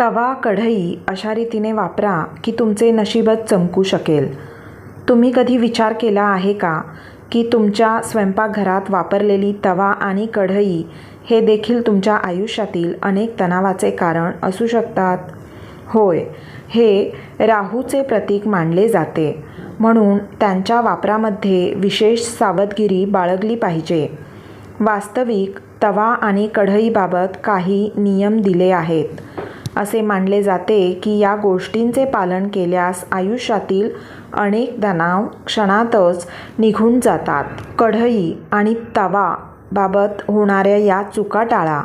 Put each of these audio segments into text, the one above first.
तवा कढई अशा रीतीने वापरा की तुमचे नशीबच चमकू शकेल. तुम्ही कधी विचार केला आहे का की तुमच्या स्वयंपाकघरात वापरलेली तवा आणि कढई हे देखील तुमच्या आयुष्यातील अनेक तणावाचे कारण असू शकतात? होय हे राहूचे प्रतीक मानले जाते. म्हणून त्यांच्या वापरामध्ये विशेष सावधगिरी बाळगली पाहिजे. वास्तविक तवा आणि कढईबाबत काही नियम दिले आहेत. असे मानले जाते की या गोष्टींचे पालन केल्यास आयुष्यातील अनेक तणाव क्षणातच निघून जातात. कढई आणि तवा बाबत होणाऱ्या या चुका टाळा.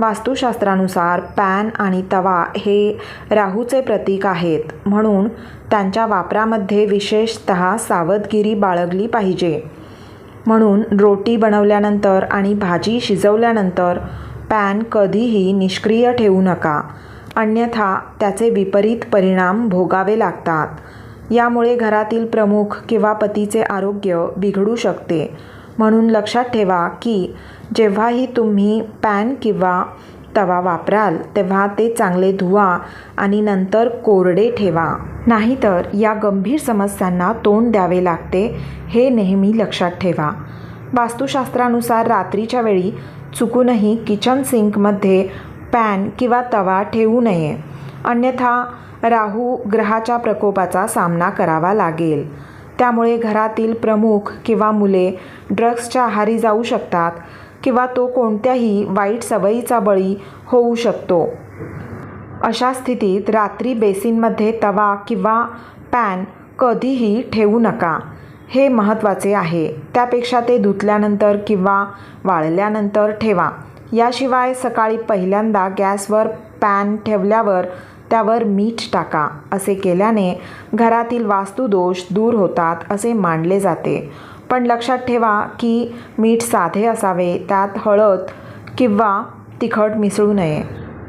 वास्तुशास्त्रानुसार पॅन आणि तवा हे राहूचे प्रतीक आहेत. म्हणून त्यांच्या वापरामध्ये विशेषत सावधगिरी बाळगली पाहिजे. म्हणून रोटी बनवल्यानंतर आणि भाजी शिजवल्यानंतर पॅन कधीही निष्क्रिय ठेवू नका. अन्यथा त्याचे विपरीत परिणाम भोगावे लागतात. यामुळे घरातील प्रमुख किंवा पतीचे आरोग्य बिघडू शकते. म्हणून लक्षात ठेवा की जेव्हाही तुम्ही पॅन किंवा तवा वापराल तेव्हा ते चांगले धुवा आणि नंतर कोरडे ठेवा. नाहीतर या गंभीर समस्यांना तोंड द्यावे लागते हे नेहमी लक्षात ठेवा. वास्तुशास्त्रानुसार रात्रीच्या वेळी चुकूनही किचन सिंकमध्ये पॅन किंवा तवा ठेवू नये. अन्यथा राहू ग्रहाच्या प्रकोपाचा सामना करावा लागेल. त्यामुळे घरातील प्रमुख किंवा मुले ड्रग्सच्या आहारी जाऊ शकतात किंवा तो कोणत्याही वाईट सवयीचा बळी होऊ शकतो. अशा स्थितीत रात्री बेसिनमध्ये तवा किंवा पॅन कधीही ठेवू नका. हे महत्त्वाचे आहे. त्यापेक्षा ते धुतल्यानंतर किंवा वाळल्यानंतर ठेवा. याशिवाय सकाळी पहिल्यांदा गॅसवर पॅन ठेवल्यावर त्यावर मीठ टाका असे केल्याने घरातील वास्तुदोष दूर होतात असे मानले जाते. पण लक्षात ठेवा की मीठ साधे असावे त्यात हळद किंवा तिखट मिसळू नये.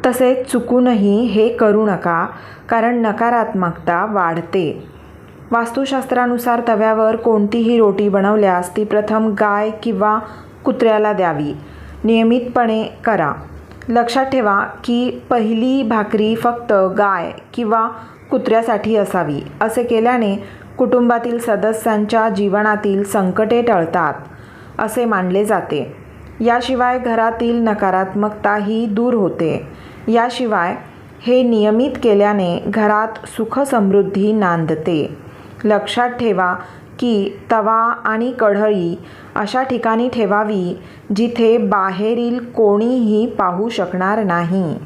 तसेच चुकूनही हे करू नका कारण नकारात्मकता वाढते. वास्तुशास्त्रानुसार तव्यावर कोणतीही रोटी बनवल्यास ती प्रथम गाय किंवा कुत्र्याला द्यावी. नियमितपणे करा. लक्षात ठेवा की पहिली भाकरी फक्त गाय किंवा कुत्र्यासाठी असावी असे केल्याने कुटुंबातील सदस्यांच्या जीवनातील संकटे टळतात असे मानले जाते. याशिवाय घरातील नकारात्मकताही दूर होते. याशिवाय हे नियमित केल्याने घरात सुखसमृद्धी नांदते. लक्षात ठेवा की तवा आणि कढई अशा ठिकाणी ठेवावी जिथे बाहेरील कोणीही पाहू शकणार नाही.